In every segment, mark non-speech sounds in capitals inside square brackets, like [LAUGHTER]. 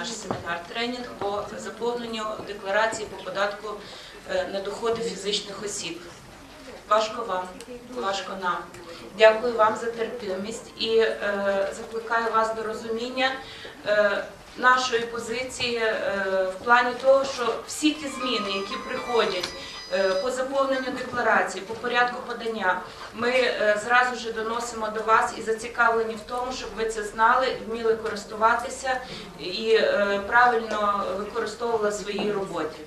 наш семінар-тренінг по заповненню декларації по податку е, на доходи фізичних осіб. Важко вам, важко нам. Дякую вам за терпимість і е, закликаю вас до розуміння е, нашої позиції е, в плані того, що всі ті зміни, які приходять по заповненню декларації, по порядку подання, ми е, зразу ж доносимо до вас і зацікавлені в тому, щоб ви це знали, вміли користуватися і е, правильно використовували в своїй роботі.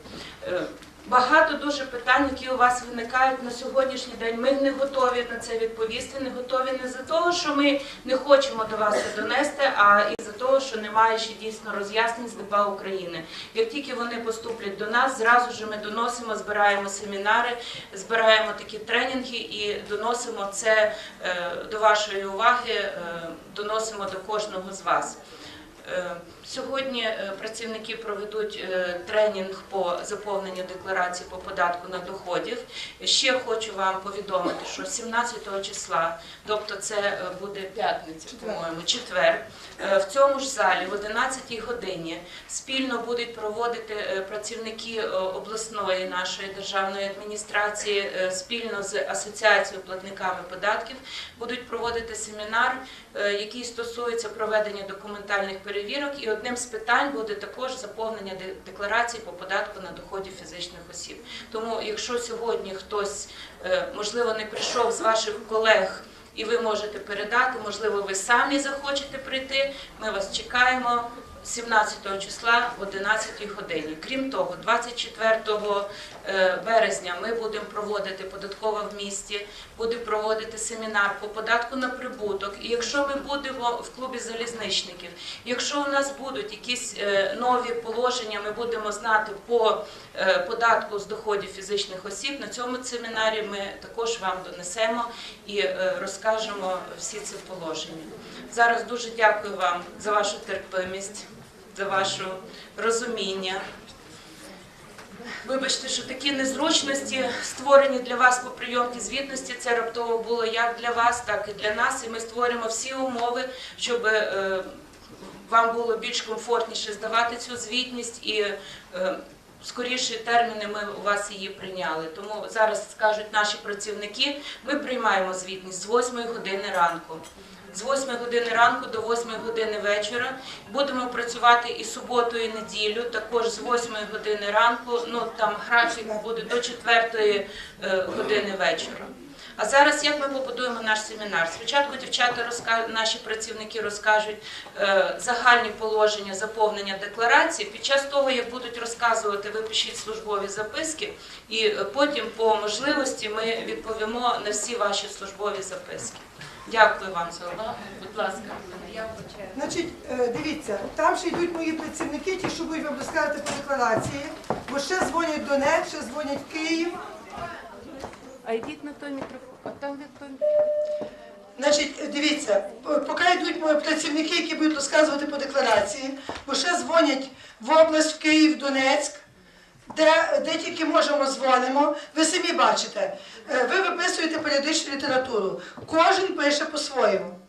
Е, Багато дуже питань, які у вас виникають на сьогоднішній день. Ми не готові на це відповісти. Не готові не за того, що ми не хочемо до вас це донести, а і за того, що немає ще дійсно роз'яснень з ДПА України. Як тільки вони поступлять до нас, зразу ж ми доносимо, збираємо семінари, збираємо такі тренінги і доносимо це е, до вашої уваги, е, доносимо до кожного з вас. Сьогодні е, працівники проведуть е, тренінг по заповненню декларації по податку на доходів. Ще хочу вам повідомити, що 17 числа, тобто це е, буде п'ятниця, по-моєму, четвер, в цьому ж залі в 11 годині спільно будуть проводити працівники обласної нашої державної адміністрації спільно з асоціацією платниками податків будуть проводити семінар, який стосується проведення документальних перевірок. І одним з питань буде також заповнення де- декларації по податку на доході фізичних осіб. Тому, якщо сьогодні хтось е, можливо не прийшов з ваших колег. І ви можете передати, можливо, ви самі захочете прийти. Ми вас чекаємо 17 числа в 11 годині. Крім того, 24 е, березня ми будемо проводити податкова в місті, буде проводити семінар по податку на прибуток. І якщо ми будемо в клубі залізничників, якщо у нас будуть якісь е, нові положення, ми будемо знати по е, податку з доходів фізичних осіб. На цьому семінарі ми також вам донесемо і розкажемо всі ці положення. Зараз дуже дякую вам за вашу терпимість, за ваше розуміння. Вибачте, що такі незручності створені для вас по прийомці звітності. Це раптово було як для вас, так і для нас. І ми створимо всі умови, щоб е, вам було більш комфортніше здавати цю звітність і е, скоріші терміни ми у вас її прийняли. Тому зараз скажуть наші працівники, ми приймаємо звітність з 8 години ранку. З 8 години ранку до 8 години вечора будемо працювати і суботу, і неділю. Також з 8 години ранку. Ну там графік буде до 4 е, години вечора. А зараз як ми побудуємо наш семінар? Спочатку дівчата розка... наші працівники розкажуть е, загальні положення заповнення декларації. Під час того, як будуть розказувати, ви пишіть службові записки, і е, потім, по можливості, ми відповімо на всі ваші службові записки. Дякую вам за увагу. Будь ласка. Значить, е, дивіться, там ще йдуть мої працівники, ті, що будуть вам розказувати по декларації, бо ще дзвонять до НЕТ, ще дзвонять в Київ. А йдіть на той мікрофон. А там де той Значить, е, дивіться, поки йдуть працівники, які будуть розказувати по декларації, бо ще дзвонять в область, в Київ, Донецьк, де, де тільки можемо, дзвонимо. Ви самі бачите, е, ви виписуєте періодичну літературу. Кожен пише по-своєму.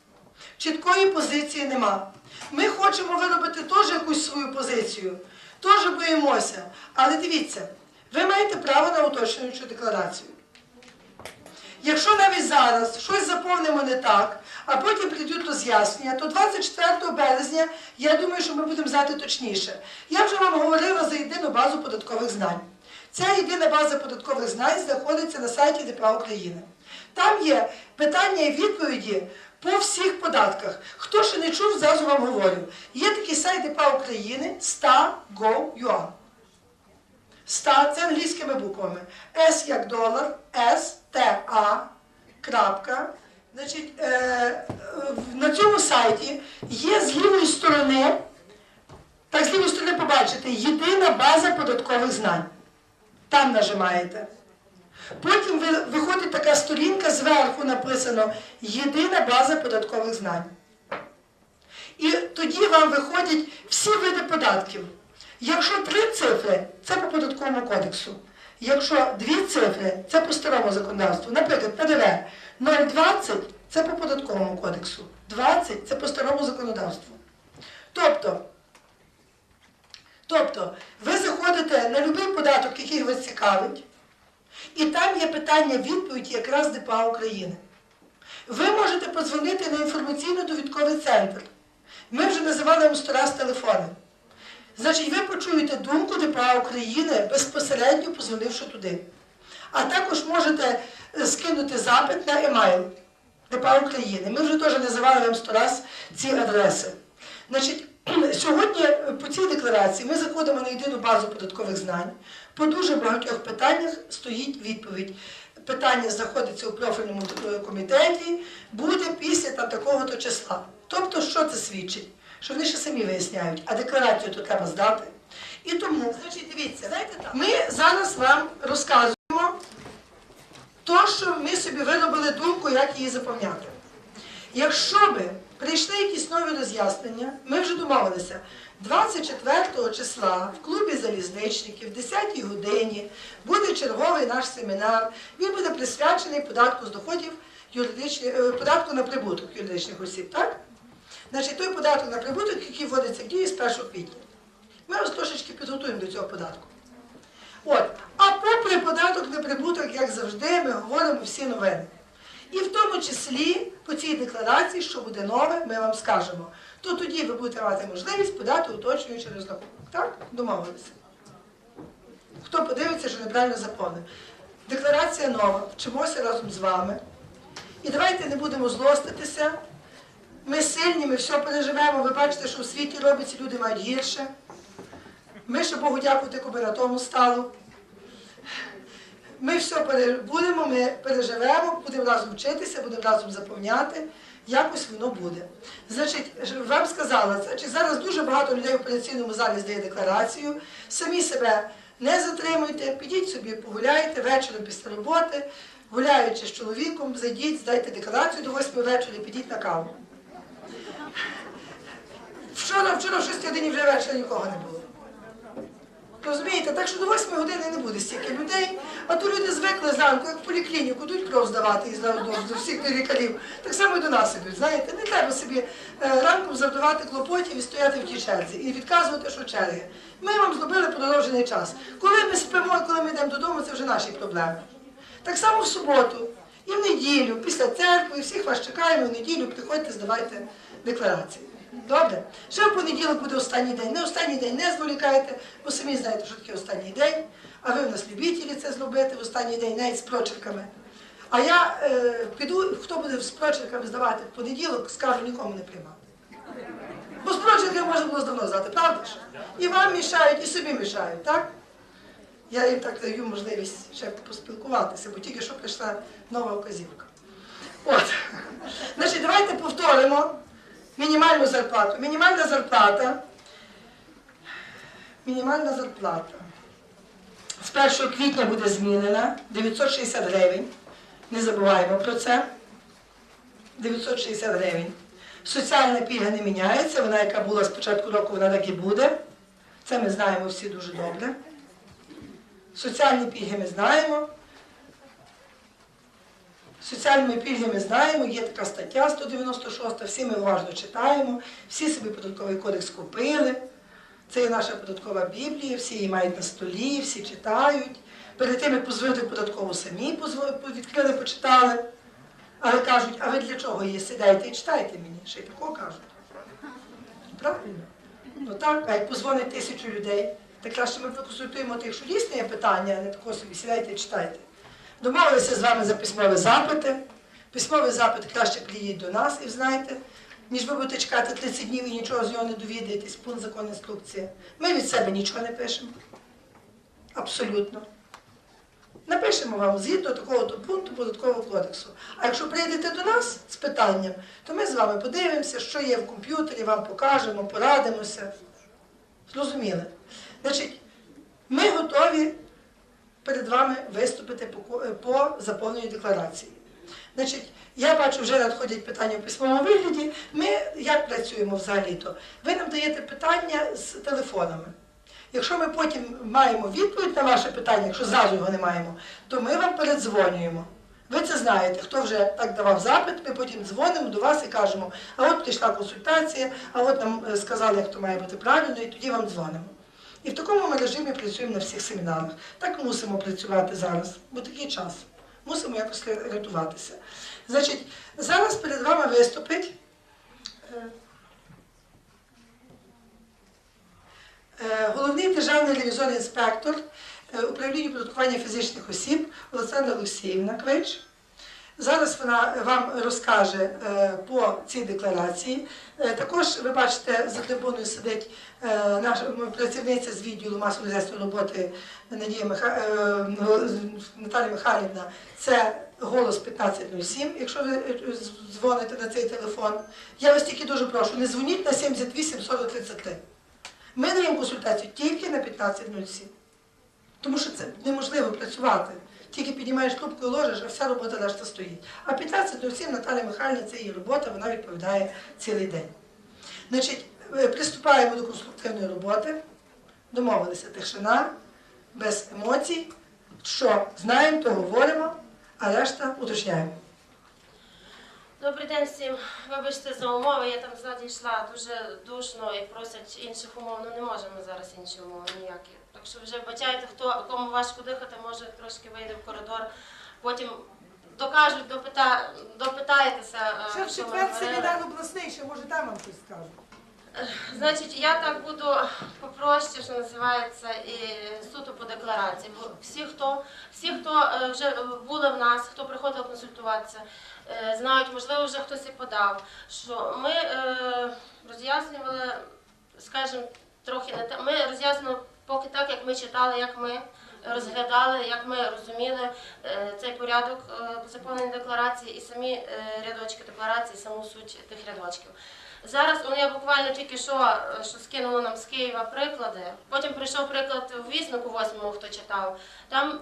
Чіткої позиції нема. Ми хочемо виробити теж якусь свою позицію, теж боїмося. Але дивіться, ви маєте право на уточнюючу декларацію. Якщо навіть зараз щось заповнимо не так, а потім прийдуть роз'яснення, то 24 березня я думаю, що ми будемо знати точніше. Я вже вам говорила за єдину базу податкових знань. Ця єдина база податкових знань знаходиться на сайті ДПА України. Там є питання і відповіді по всіх податках. Хто ще не чув, зразу вам говорю. Є такий сайт ДПА України sta.gov.ua. Ста це англійськими буквами. С як долар, С, Т, А, крапка. Значить, е, на цьому сайті є з лівої сторони, так з лівої сторони побачите, єдина база податкових знань. Там нажимаєте. Потім виходить така сторінка, зверху написано Єдина база податкових знань. І тоді вам виходять всі види податків. Якщо три цифри, це по податковому кодексу. Якщо дві цифри, це по старому законодавству. Наприклад, ПДВ 0,20 це по податковому кодексу, 20 це по старому законодавству. Тобто, Тобто, ви заходите на будь-який податок, який вас цікавить, і там є питання відповідь якраз ДПА України. Ви можете подзвонити на інформаційно-довідковий центр. Ми вже називали вам сто раз телефони. Значить, ви почуєте думку ДПА України безпосередньо позвонивши туди. А також можете е, скинути запит на емайл ДПА України. Ми вже теж називали вам сто раз ці адреси. Значить, [CLEARS THROAT] сьогодні е, по цій декларації ми заходимо на єдину базу податкових знань. По дуже багатьох питаннях стоїть відповідь. Питання знаходиться у профільному е, комітеті, буде після там такого-то числа. Тобто, що це свідчить? Що вони ще самі виясняють, а декларацію то треба здати. І тому, значить, дивіться, знаєте так, ми зараз вам розказуємо то, що ми собі виробили думку, як її заповняти. Якщо би прийшли якісь нові роз'яснення, ми вже домовилися. 24 числа в клубі залізничників, в 10 годині, буде черговий наш семінар. Він буде присвячений податку з доходів юридичних, е, податку на прибуток юридичних осіб. Так? Значить, той податок на прибуток, який вводиться в дію з 1 квітня. Ми вас трошечки підготуємо до цього податку. От. А попри податок на прибуток, як завжди, ми говоримо всі новини. І в тому числі по цій декларації, що буде нове, ми вам скажемо. То тоді ви будете мати можливість подати уточнюючий розрахунок. Так? Домовилися. Хто подивиться, що неправильно заповнив. Декларація нова, вчимося разом з вами. І давайте не будемо злоститися. Ми сильні, ми все переживемо. Ви бачите, що в світі робиться, люди мають гірше. Ми ще Богу дякувати, коли на тому стало. Ми все будемо, ми переживемо, будемо разом вчитися, будемо разом заповняти. Якось воно буде. Значить, вам сказала, значить, зараз дуже багато людей в операційному залі здає декларацію. Самі себе не затримуйте, підіть собі, погуляйте вечором після роботи, гуляючи з чоловіком, зайдіть, здайте декларацію до 8 вечора, підіть на каву. Вчора, вчора в 6 годині вже вечора нікого не було. Розумієте, так що до 8 години не буде стільки людей, а то люди звикли зранку, як в поліклініку, йдуть кров здавати і до всіх лікарів. Так само і до нас ідуть. Знаєте, не треба собі е, ранком завдавати клопотів і стояти в тій черзі і відказувати, що черги. Ми вам зробили продовжений час. Коли ми спимо коли ми йдемо додому, це вже наші проблеми. Так само в суботу і в неділю, після церкви, всіх вас чекаємо в неділю, приходьте, здавайте декларації. Добре? Ще в понеділок буде останній день. Не останній день не зволікайте, бо самі знаєте, що таке останній день. А ви в нас любителі це зробити в останній день, навіть з прочерками. А я е, піду, хто буде з прочерками здавати в понеділок, скажу нікому не приймати. Бо з прочерками можна було давно здати, правда ж? І вам мішають, і собі мішають, так? Я їм так даю можливість ще поспілкуватися, бо тільки що прийшла нова вказівка. От. Значить, давайте повторимо мінімальну зарплату. Мінімальна зарплата. Мінімальна зарплата. З 1 квітня буде змінена 960 гривень. Не забуваємо про це. 960 гривень. Соціальна пільга не міняється, вона, яка була з початку року, вона так і буде. Це ми знаємо всі дуже добре. Соціальні пільги ми знаємо. Соціальні пільги ми знаємо, є така стаття 196, всі ми уважно читаємо, всі собі податковий кодекс купили. Це є наша податкова біблія, всі її мають на столі, всі читають. Перед тим, як позвонити податкову самі відкрили, почитали. Але кажуть, а ви для чого її сідайте і читайте мені? Ще й такого кажуть. Правильно? Ну так, а як позвонить тисячу людей, так краще ми проконсультуємо тих, що дійсно є питання, а не такого собі сідайте і читайте. Домовилися з вами за письмові запити. Письмовий запит краще приїдь до нас і знаєте, ніж ви будете чекати 30 днів і нічого з нього не довідаєтесь, пункт закон інструкція. Ми від себе нічого не пишемо. Абсолютно. Напишемо вам згідно такого то пункту податкового кодексу. А якщо прийдете до нас з питанням, то ми з вами подивимося, що є в комп'ютері, вам покажемо, порадимося. Зрозуміли? Значить, ми готові перед вами виступити по, по заповненню декларації. Значить, я бачу, вже надходять питання в письмовому вигляді. Ми як працюємо взагалі-то? Ви нам даєте питання з телефонами. Якщо ми потім маємо відповідь на ваше питання, якщо зразу його не маємо, то ми вам передзвонюємо. Ви це знаєте, хто вже так давав запит, ми потім дзвонимо до вас і кажемо, а от прийшла консультація, а от нам е, сказали, як то має бути правильно, і тоді вам дзвонимо. І в такому ми режимі працюємо на всіх семінарах. Так мусимо працювати зараз, бо такий час. Мусимо якось рятуватися. Значить, зараз перед вами виступить е, е, головний державний ревізорний інспектор е, управління податкування фізичних осіб Олександра Олексіївна Квич. Зараз вона вам розкаже е, по цій декларації. Е, Також ви бачите, за трибуною сидить е, наша працівниця з відділу масової зв'язку роботи Надія Миха... Наталія Михайлівна. Це голос 1507, якщо ви дзвоните на цей телефон. Я вас тільки дуже прошу, не дзвоніть на 78 40 33. Ми даємо консультацію тільки на 1507. Тому що це неможливо працювати. Тільки піднімаєш трубку і ложиш, а вся робота решта стоїть. А 15.07 Наталя Михайлівна це її робота, вона відповідає цілий день. Значить, е, приступаємо до конструктивної роботи. Домовилися тишина, без емоцій. Що знаємо, то говоримо, а решта уточняємо. Добрий день всім. Вибачте за умови, я там ззаді йшла дуже душно і просять інших умов. Ну не можемо зараз інші умови ніякі. Так що вже вбачайте, хто кому важко дихати, може трошки вийде в коридор. Потім докажуть, допита, допитаєтеся. е, Ще в що ми четвер говорили. семінар обласний, ще може там вам щось скажуть. Значить, я так буду попроще, що називається, і суто по декларації. Бо всі, хто, всі, хто е, вже були в нас, хто приходив консультуватися, е, знають, можливо, вже хтось і подав, що ми е, роз'яснювали, скажімо, трохи не те. Ми роз'яснювали поки так, як ми читали, як ми розглядали, як ми розуміли е, цей порядок е, заповнення декларації і самі е, рядочки декларації, саму суть тих рядочків. Зараз я буквально тільки що, що скинули нам з Києва приклади. Потім прийшов приклад у віснику восьмому, хто читав. Там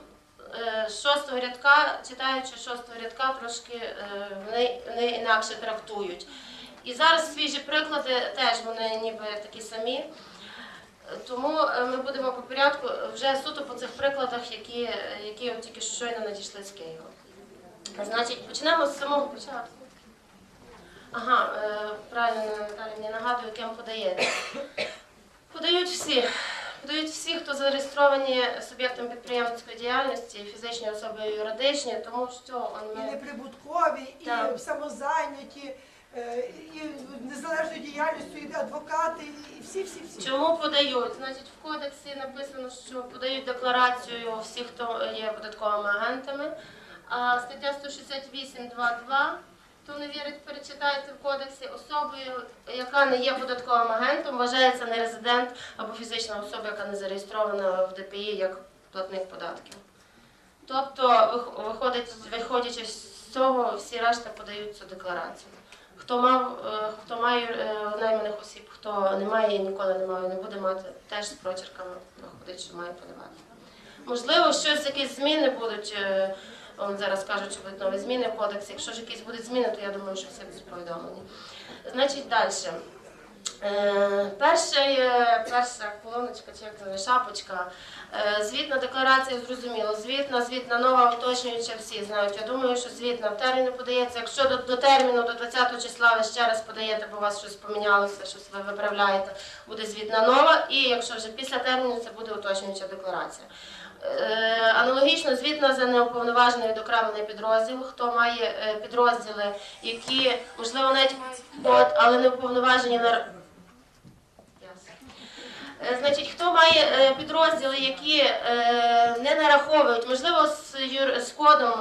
з шостого рядка, читаючи шостого рядка, трошки вони, вони інакше трактують. І зараз свіжі приклади теж вони ніби такі самі. Тому е, ми будемо по порядку вже суто по цих прикладах, які, які от тільки щойно надійшли з Києва. Значить, почнемо з самого початку. Ага, е, правильно Наталя мені нагадує, ким подаєте. Подають всі. Подають всі, хто зареєстровані суб'єктом підприємницької діяльності, фізичні особи і юридичні, тому що он І неприбуткові, і Так. самозайняті, і незалежною діяльністю, і адвокати, і всі-всі-всі. Чому подають? Значить, в кодексі написано, що подають декларацію всі, хто є податковими агентами. А стаття 168.2.2, хто не вірить, перечитайте в кодексі, особою, яка не є податковим агентом, вважається нерезидент або фізична особа, яка не зареєстрована в ДПІ як платник податків. Тобто, вих- виходить, виходячи з цього, всі решта подають цю декларацію. Хто мав, е, хто має е, найманих осіб, хто не має ніколи не має, не буде мати, теж з прочерками виходить, що має подавати. Можливо, щось якісь зміни будуть. е, Он зараз кажуть, що будуть нові зміни в кодексі. Якщо ж якісь будуть зміни, то я думаю, що всі будуть повідомлені. Значить, далі. Е, перший, перша колоночка, чи як шапочка. Е, звітна декларація, зрозуміло. Звітна, звітна нова, уточнююча, всі знають. Я думаю, що звітна в терміни подається. Якщо до, до терміну, до 20 числа ви ще раз подаєте, бо у вас щось помінялося, щось ви виправляєте, буде звітна нова. І якщо вже після терміну, це буде уточнююча декларація. Е, Аналогічно звітна за неуповноважений відокремлений підрозділ, хто має е, підрозділи, які можливо навіть от, але не уповноважені на Е, Значить, хто має підрозділи, які не нараховують, можливо, з, юр- з кодом,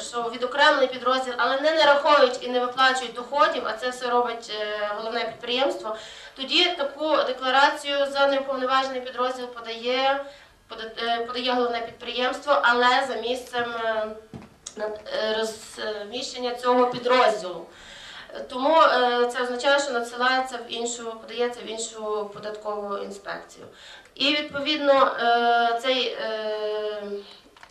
що відокремлений підрозділ, але не нараховують і не виплачують доходів, а це все робить головне підприємство, тоді таку декларацію за неуповноважений підрозділ подає, пода- подає головне підприємство, але за місцем е, е, розміщення цього підрозділу. Тому е, це означає, що надсилається в іншу, подається в іншу податкову інспекцію. І відповідно е, цей, е,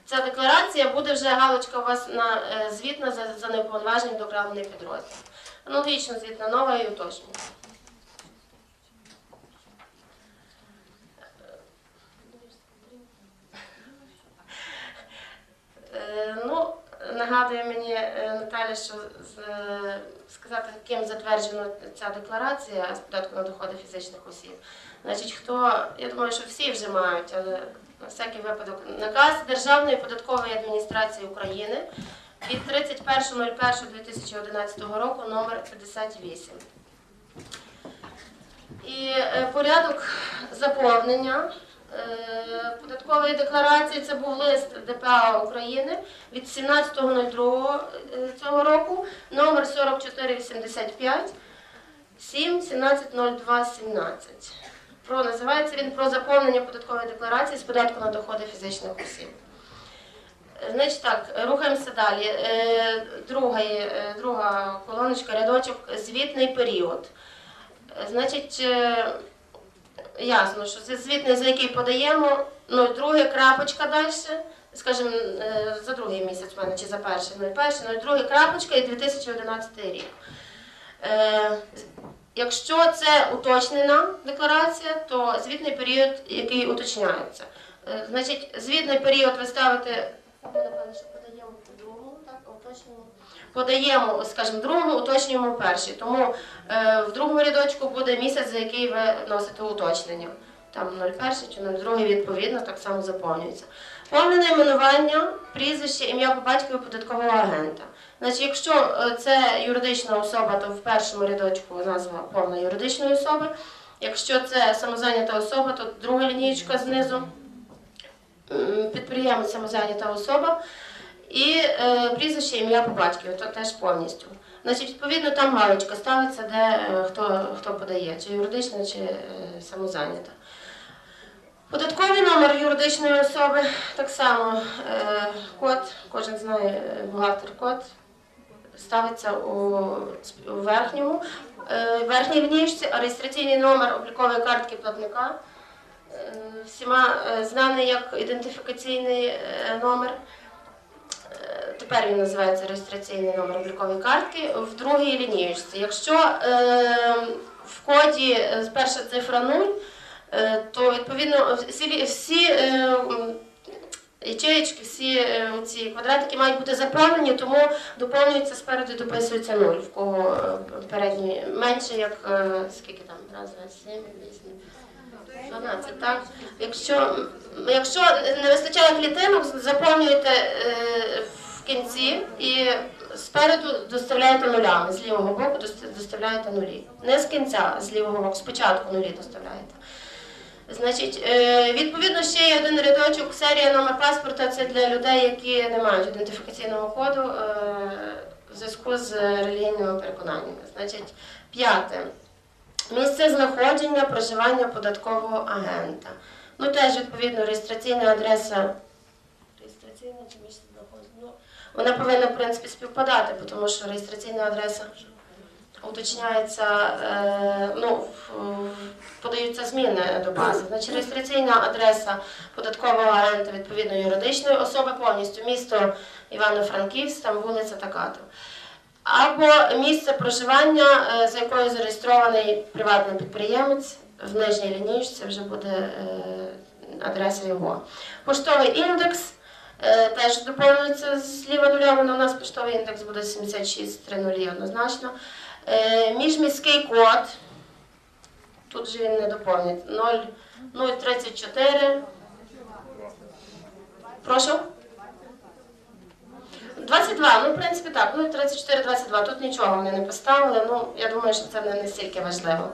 ця декларація буде вже галочка у вас на е, звітна за, за неуповноважений доокремлений підрозділ. Аналогічно звітна нова і уточнюється. Е, Ну, нагадує мені е, Наталя, що е, сказати, ким затверджена ця декларація з податку на доходи фізичних осіб. Значить, хто, я думаю, що всі вже мають, але на всякий випадок, наказ Державної податкової адміністрації України від 31.01.2011 року номер 58. І е, порядок заповнення е, податкової декларації це був лист ДПА України від 17.02 е, цього року, номер 4485 7 1702 17. Про називається він про заповнення податкової декларації з податку на доходи фізичних осіб. Е, Значить так, рухаємося далі. Е, Друга, е, друга колоночка, рядочок, звітний період. Е, Значить, е, ясно, що це звітний, за який подаємо, ну, друге крапочка далі, скажімо, е, за другий місяць в мене, чи за перший, ну, і перший, ну, і другий крапочка і 2011 рік. Е, Якщо це уточнена декларація, то звітний період, який уточняється. Е, Значить, звітний період ви ставите, напевно, що подаємо по другому, так, а уточнюємо. Подаємо, скажімо, другому, уточнюємо перший. Тому е, в другому рядочку буде місяць, за який ви вносите уточнення. Там 01 чи 02 відповідно так само заповнюється. Повне найменування, прізвище, ім'я по батькові податкового агента. Значить, якщо е, це юридична особа, то в першому рядочку назва повна юридичної особи. Якщо це самозайнята особа, то друга лінієчка знизу підприємець самозайнята особа. І е, прізвище, ім'я по батькові, то теж повністю. Значить, відповідно, там галочка ставиться, де е, хто, хто подає, чи юридична, чи е, самозайнята. Податковий номер юридичної особи так само е, код, кожен знає е, бухгалтер код, ставиться у, у верхньому, е, верхній лінійці, а реєстраційний номер облікової картки платника е, всіма е, знаний як ідентифікаційний е, номер. Е, Тепер він називається реєстраційний номер облікової картки в другій лінієчці. Якщо е, в коді е, перша цифра 0, е, то відповідно всі, всі ячеєчки, всі ці квадратики мають бути заповнені, тому доповнюється спереду, дописується 0, в кого передній менше, як скільки там, раз, два, сім, вісім. 12, так? Якщо, якщо не вистачає клітинок, заповнюєте е, в кінці і спереду доставляєте нулями, з лівого боку дос- доставляєте нулі. Не з кінця, з лівого боку, спочатку нулі доставляєте. Значить, е, відповідно, ще є один рядочок, серія номер паспорта це для людей, які не мають ідентифікаційного коду е, в зв'язку з релігійними переконаннями. Значить, п'яте. Місце знаходження проживання податкового агента. Ну теж відповідно реєстраційна адреса. Реєстраційна чи місце знаходження? Ну, вона повинна в принципі співпадати, тому що реєстраційна адреса уточняється, е, ну, подаються зміни до бази. Значить, реєстраційна адреса податкового агента відповідно юридичної особи повністю місто Івано-Франківськ, там вулиця така-то. Або місце проживання, е, за якою зареєстрований приватний підприємець в нижній лінійці вже буде е, адреса його. Поштовий індекс е, теж доповнюється зліва нуля, але у нас поштовий індекс буде 7630 однозначно. Міжміський код, тут же він не доповнить, 0, 034. Прошу? 22, ну в принципі так, ну 34, 22, тут нічого вони не поставили, ну я думаю, що це не настільки важливо.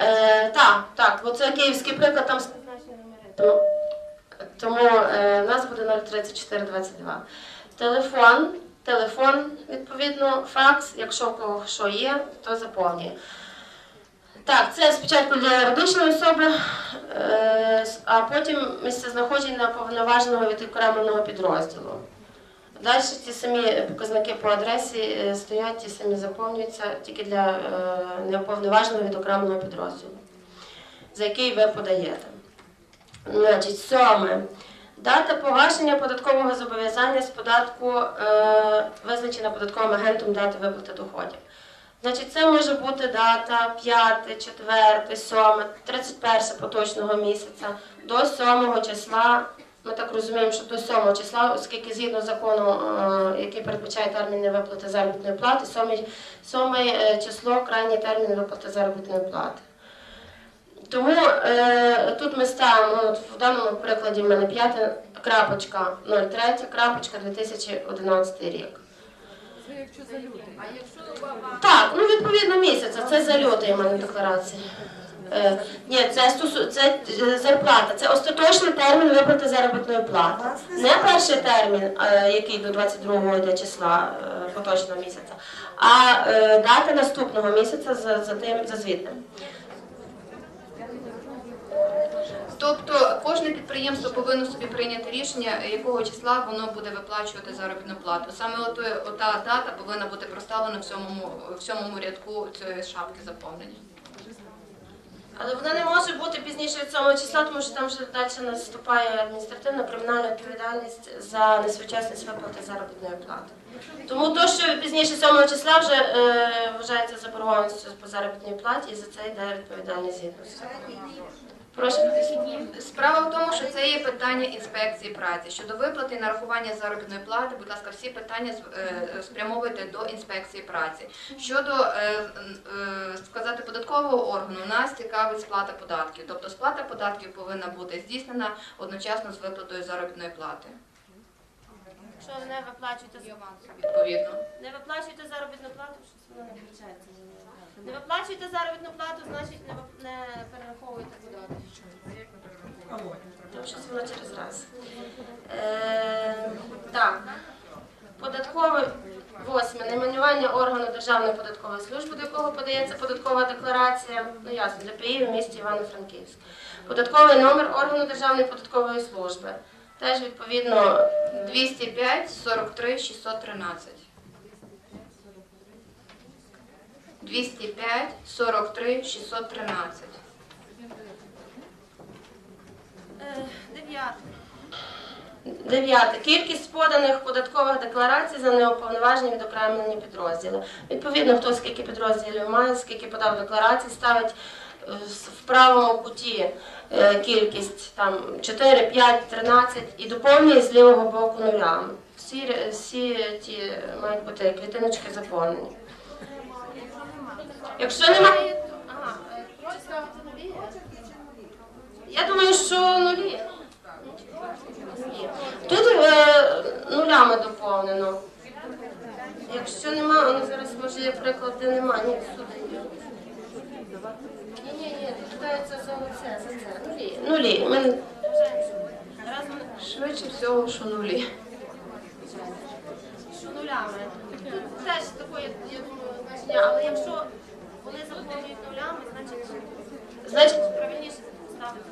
Е, так, так, бо це київський приклад, там. Тому, тому е, нас буде 034, 22. Телефон, телефон, відповідно, факс, якщо в кого що є, то заповнює. Так, це спочатку для юридичної особи, е, а потім місце знаходження повноваженого відокремленого підрозділу. Далі ті самі показники по адресі е, стоять, ті самі заповнюються тільки для е, неуповноваженого відокремленого підрозділу, за який ви подаєте. Значить, сьоме. Дата погашення податкового зобов'язання з податку е, визначена податковим агентом дати виплати доходів. Значить, це може бути дата 5, 4, 7, 31 поточного місяця до 7 числа Ми так розуміємо, що до 7 числа, оскільки згідно закону, е, який передбачає терміни виплати заробітної плати, 7, 7 число крайній термін виплати заробітної плати. Тому е, тут ми ставимо, от в даному прикладі в мене 5 крапочка 03, крапочка 2011 рік. Це якщо за лютий. Так, ну відповідно місяця, це за лютий у мене декларація. Е, ні, це, стосу, це е, зарплата, це остаточний термін виплати заробітної плати. Не перший термін, е, який до 22 йде числа е, поточного місяця, а е, дата наступного місяця за, за, тим, за звітом. Тобто кожне підприємство повинно собі прийняти рішення, якого числа воно буде виплачувати заробітну плату. Саме ота дата повинна бути проставлена в сьомому, в сьомому рядку цієї шапки заповнення. Але вона не може бути пізніше від 7 числа, тому що там вже далі наступає адміністративна кримінальна відповідальність за несвоєчасність виплати заробітної плати. Тому то, що пізніше 7 числа вже е, вважається заборгованістю по заробітній платі, і за це йде відповідальність згідно з законом. Прошу. Справа в тому, що це є питання інспекції праці. Щодо виплати і нарахування заробітної плати, будь ласка, всі питання е, спрямовуйте до інспекції праці. Щодо е, е, сказати податкового органу, нас цікавить сплата податків. Тобто сплата податків повинна бути здійснена одночасно з виплатою заробітної плати. Якщо не виплачуєте Відповідно. не виплачуєте заробітну плату, щось воно не включається. Не виплачуєте заробітну плату, значить не, перераховуєте податки. Щось воно через раз. Е, так. Податковий восьме. Найменування органу Державної податкової служби, до якого подається податкова декларація. Ну ясно, для ПІ в місті Івано-Франківськ. Податковий номер органу Державної податкової служби. Теж відповідно 205 43 613. 205 43 613. Дев'яте. Дев'яте. Кількість поданих податкових декларацій за неуповноважені відокремлені підрозділи. Відповідно, хто скільки підрозділів має, скільки подав декларацій, ставить е, в- правому куті е, кількість там 4, 5, 13 і доповнює з лівого боку нулями. Всі, всі ті мають бути клітиночки заповнені. Якщо немає. Ага? Я думаю, що нулі. Тут е, нулями доповнено. Якщо нема, ну зараз може є приклад, де нема, ні, сюди. Ні, ні, ні, питається за оце, за це. Нулі. Нулі. Ми... Швидше всього, що нулі. що нулями. Тут теж такої, я думаю, але якщо вони заповнюють нулями, значить значить правильніше ставити.